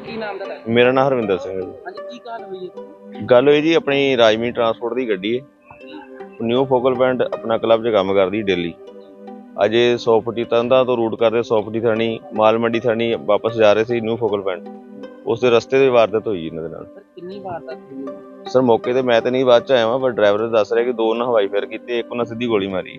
ਕੀ ਨਾਮ ਦਾ ਤੁਹਾਡਾ? ਮੇਰਾ ਨਾਮ ਹਰਵਿੰਦਰ ਸਿੰਘ ਹੈ ਜੀ। ਹਾਂਜੀ ਕੀ ਗੱਲ ਹੋਈ ਹੈ ਗੱਲ ਹੋਈ ਜੀ ਆਪਣੀ ਰਾਜਮੀ ਟਰਾਂਸਪੋਰਟ ਦੀ ਗੱਡੀ ਹੈ ਨਿਊ ਫੋਕਲ ਪੁਆਇੰਟ ਆਪਣਾ ਕਲੱਬ 'ਚ ਕੰਮ ਕਰਦੀ ਡੇਲੀ ਅਜੇ 100 ਫੁੱਟੀ ਤੰਦਾ ਤੋਂ ਰੂਟ ਕਰਦੇ 100 ਫੁੱਟੀ ਥਾਣੀ ਮਾਲ ਮੰਡੀ ਥਾਣੀ ਵਾਪਸ ਜਾ ਰਹੇ ਸੀ ਨਿਊ ਫੋਕਲ ਪੁਆਇੰਟ ਉਸ ਦੇ ਰਸਤੇ ਦੇ ਵਾਰਦਾਤ ਹੋਈ ਜੀ ਇਹਨਾਂ ਦੇ ਨਾਲ ਸਰ ਕਿੰਨੀ ਵਾਰ ਤੱਕ ਹੋਈ ਹੈ? ਸਰ ਮੌਕੇ ਤੇ ਮੈਂ ਤੇ ਨਹੀਂ ਬਾਅਦ ਚ ਆਇਆ ਵਾਂ ਪਰ ਡਰਾਈਵਰ ਦੱਸ ਰਿਹਾ ਕਿ ਦੋ ਉਹਨਾਂ ਹਵਾਈ ਫੇਰ ਕੀਤੇ ਇੱਕ ਉਹਨਾਂ ਸਿੱਧੀ ਗੋਲੀ ਮਾਰੀ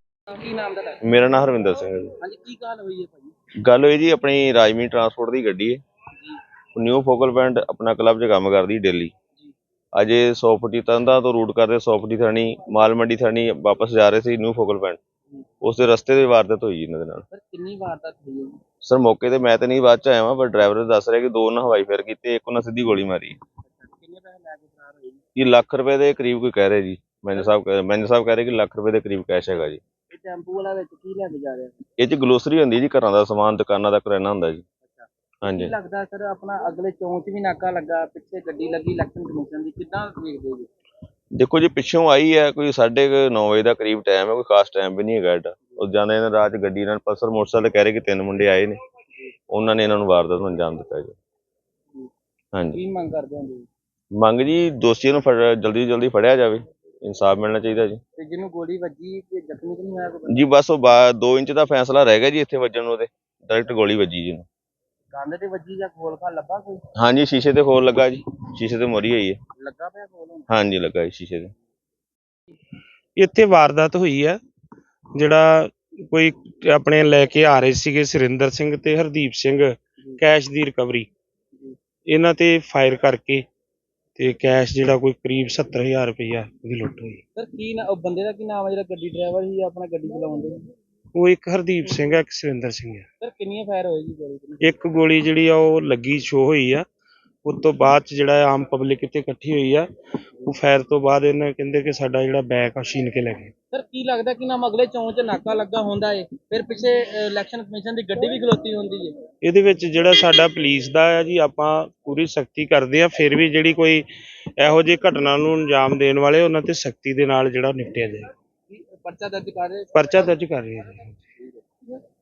ਕੀ ਨਾਮ ਦਾ ਤੁਹਾਡਾ? ਮੇਰਾ ਨਾਮ ਹਰਵਿੰਦਰ ਸਿੰਘ ਹੈ ਜੀ। ਹਾਂਜੀ ਕੀ ਗੱਲ ਹੋਈ ਹੈ ਭਾਜੀ? ਗੱਲ ਹੋਈ ਜੀ ਆਪਣੀ ਰਾਜਮੀ ਟਰਾਂਸਪੋਰਟ ਦੀ ਗੱਡੀ ਹੈ। ਨਿਊ ਫੋਕਲ ਪੁਆਇੰਟ ਆਪਣਾ ਕਲੱਬ 'ਚ ਕੰਮ ਕਰਦੀ ਡੇਲੀ ਅਜੇ 100 ਫੁੱਟੀ ਤੰਦਾ ਤੋਂ ਰੂਟ ਕਰਦੇ 100 ਫੁੱਟੀ ਥਾਣੀ ਮਾਲ ਮੰਡੀ ਥਾਣੀ ਵਾਪਸ ਜਾ ਰਹੇ ਸੀ ਨਿਊ ਫੋਕਲ ਪੁਆਇੰਟ ਉਸ ਦੇ ਰਸਤੇ ਦੇ ਵਾਰਦਾਤ ਹੋਈ ਜੀ ਇਹਨਾਂ ਦੇ ਨਾਲ। ਸਰ ਕਿੰਨੀ ਵਾਰ ਤੱਕ ਹੋਈ ਹੈ? ਸਰ ਮੌਕੇ ਤੇ ਮੈਂ ਤੇ ਨਹੀਂ ਬਾਅਦ ਚ ਆਇਆ ਵਾਂ ਪਰ ਡਰਾਈਵਰ ਦੱਸ ਰਿਹਾ ਕਿ ਦੋ ਉਹਨਾਂ ਹਵਾਈ ਫੇਰ ਕੀਤੇ ਇੱਕ ਉਹਨਾਂ ਸਿੱਧੀ ਗੋਲੀ ਮਾਰੀ। ਕਿੰਨੇ ਪੈਸੇ ਲੈ ਕੇ ਫਰਾਰ ਹੋਏ ਜੀ? ਇਹ ਲੱਖ ਰੁਪਏ ਦੇ ਕਰੀਬ ਕੋਈ ਕਹਿ ਰਿਹਾ ਜੀ। ਮੈਨੇਜਰ ਸਾਹਿਬ ਕਹਿ- ਮੈਨੇਜਰ ਸਾਹਿਬ ਕਹਿ ਰਹੇ ਕਿ ਲੱਖ ਰੁਪਏ ਦੇ ਕਰੀਬ ਕੈਸ਼ ਹੈਗਾ ਜੀ। ਇਹ ਟੈਂਪੂ ਵਾਲਾ ਵਿੱਚ ਕੀ ਲੈ ਕੇ ਜਾ ਰਿਹਾ ਇਹ ਚ ਗਲੋਸਰੀ ਹੁੰਦੀ ਜੀ ਘਰਾਂ ਦਾ ਸਮਾਨ ਦੁਕਾਨਾਂ ਦਾ ਕਰਿਆਨਾ ਹੁੰਦਾ ਜੀ। ਅੱਛਾ। ਹਾਂਜੀ। ਲੱਗਦਾ ਸਰ ਆਪਣਾ ਅਗਲੇ ਚੌਂਚ ਵੀ ਨਾਕਾ ਲੱਗਾ ਪਿੱਛੇ ਗੱਡੀ ਲੱਗੀ ਇਲੈਕਸ਼ਨ ਕਮਿਸ਼ਨ ਦੀ ਕਿੱਦਾਂ ਵੇਖਦੇ ਜੀ? ਦੇਖੋ ਜੀ ਪਿੱਛੋਂ ਆਈ ਹੈ ਕੋਈ 9:30 ਵਜੇ ਦਾ ਕਰੀਬ ਟਾਈਮ ਹੈ ਕੋਈ ਖਾਸ ਟਾਈਮ ਵੀ ਨਹੀਂ ਹੈਗਾ ਏਡਾ ਉਹ ਜਾਂਦੇ ਨੇ ਰਾਤ 'ਚ ਗੱਡੀ ਨਾਲ ਪਲਸਰ ਮੋਟਰਸਾਈਕਲ ਤੇ ਕਹਿ ਰਹੇ ਕਿ ਤਿੰਨ ਮੁੰਡੇ ਆਏ ਨੇ। ਉਹਨਾਂ ਨੇ ਇਹਨਾਂ ਨੂੰ ਵਾਰਦਾਤ ਨੂੰ ਅੰਜਾਮ ਦਿੱਤਾ ਜੀ। ਹਾਂਜੀ। ਕੀ ਮੰਗ ਕਰਦੇ ਹੋ ਜੀ? ਮੰਗ ਜੀ ਦੋਸ਼ੀਆਂ ਨੂੰ ਫੜ- ਜਲਦੀ ਤੋਂ ਜਲਦੀ ਫੜਿਆ ਜਾਵੇ। ਇਨਸਾਫ ਮਿਲਣਾ ਚਾਹੀਦਾ ਜੀ। ਤੇ ਜਿਹਨੂੰ ਗੋਲੀ ਵੱਜੀ ਤੇ ਜ਼ਖਮੀ ਤਾਂ ਨਹੀਂ ਹੋਇਆ ਕੋਈ? ਬੰਦਾ? ਜੀ ਬਸ ਉਹ 2 ਇੰਚ ਦਾ ਫੈਸਲਾ ਰਹਿ ਗਿਆ ਜੀ ਇੱਥੇ ਵੱਜਣ ਨੂੰ ਉਹਦੇ ਡਾਇਰੈਕਟ ਗੋਲੀ ਵੱਜੀ ਜੀ ਇਹਨੂੰ। ਕੰਧ ਤੇ ਵੱਜੀ ਜਾਂ ਖੋਲ ਖਾ ਲੱਭਾ ਕੋਈ? ਹਾਂਜੀ ਸ਼ੀਸ਼ੇ ਤੇ ਖੋਲ ਲੱਗਾ ਜੀ। ਸ਼ੀਸ਼ੇ ਤੇ ਮੋਰੀ ਹੋਈ ਹੈ। ਲੱਗਾ ਪਿਆ ਖੋਲ ਹੁਣ? ਹਾਂਜੀ ਲੱਗਾ ਜੀ ਸ਼ੀਸ਼ੇ ਤੇ। ਇੱਥੇ ਵਾਰਦਾਤ ਹੋਈ ਹੈ ਜਿਹੜਾ ਕੋਈ ਆਪਣੇ ਲੈ ਕੇ ਆ ਰਹੇ ਸੀਗੇ ਸੁਰਿੰਦਰ ਸਿੰਘ ਤੇ ਹਰਦੀਪ ਸਿੰਘ ਕੈਸ਼ ਦੀ ਰਿਕਵਰੀ। ਇਹਨਾਂ ਤੇ ਫਾਇਰ ਕਰਕੇ ਤੇ ਕੈਸ਼ ਜਿਹੜਾ ਕੋਈ ਕਰੀਬ 70000 ਰੁਪਇਆ ਦੀ ਲੁੱਟ ਹੋਈ। ਸਰ ਕੀ ਨਾ ਉਹ ਬੰਦੇ ਦਾ ਕੀ ਨਾਮ ਹੈ ਜਿਹੜਾ ਗੱਡੀ ਡਰਾਈਵਰ ਸੀ ਆਪਣਾ ਗੱਡੀ ਚਲਾਉਂਦੇ ਉਹ ਇੱਕ ਹਰਦੀਪ ਸਿੰਘ ਹੈ ਇੱਕ ਸੁਰਿੰਦਰ ਸਿੰਘ ਹੈ ਸਰ ਕਿੰਨੀਆਂ ਫਾਇਰ ਹੋਏ ਜੀ ਗੋਲੀ? ਇੱਕ ਗੋਲੀ ਜਿਹੜੀ ਆ ਉਹ ਲੱਗੀ ਸ਼ੋ ਹੋਈ ਆ। ਉਸ ਤੋਂ ਬਾਅਦ ਚ ਜਿਹੜਾ ਆਮ ਪਬਲਿਕ ਇੱਥੇ ਇਕੱਠੀ ਹੋਈ ਆ ਉਹ ਫਾਇਰ ਤੋਂ ਬਾਅਦ ਇਹਨਾਂ ਕਹਿੰਦੇ ਕਿ ਸਾਡਾ ਜਿਹੜਾ ਬੈਗ ਆ ਛੀਨ ਕੇ ਲੈ ਗਏ। ਸਰ ਕੀ ਲੱਗਦਾ ਕਿ ਨਾਮ ਅਗਲੇ ਚੌਂਚ ਨਾਕਾ ਲੱਗਾ ਹੁੰਦਾ ਏ? ਫਿਰ ਪਿੱਛੇ ਇਲੈਕਸ਼ਨ ਕਮਿਸ਼ਨ ਦੀ ਗੱਡੀ ਵੀ ਖਲੋਤੀ ਹੁੰਦੀ ਏ। ਇਹਦੇ ਵਿੱਚ ਜਿਹੜਾ ਸਾਡਾ ਪੁਲਿਸ ਦਾ ਆ ਜੀ ਆਪਾਂ ਪੂਰੀ ਸਖਤੀ ਕਰਦੇ ਆ ਫਿਰ ਵੀ ਜਿਹੜੀ ਕੋਈ ਇਹੋ ਜਿਹੀ ਘਟਨਾ ਨੂੰ ਅੰਜਾਮ ਦੇਣ ਵਾਲੇ ਉਹਨਾਂ ਤੇ ਸਖਤੀ ਦੇ ਨਾਲ ਜਿਹੜਾ ਨਿਪਟਿਆ ਜਾਏ। ਪਰਚਾ ਦਰਜ ਕਰ ਰਹੇ ਪਰਚਾ ਦਰਜ ਕਰ ਰਹੇ ਜੀ।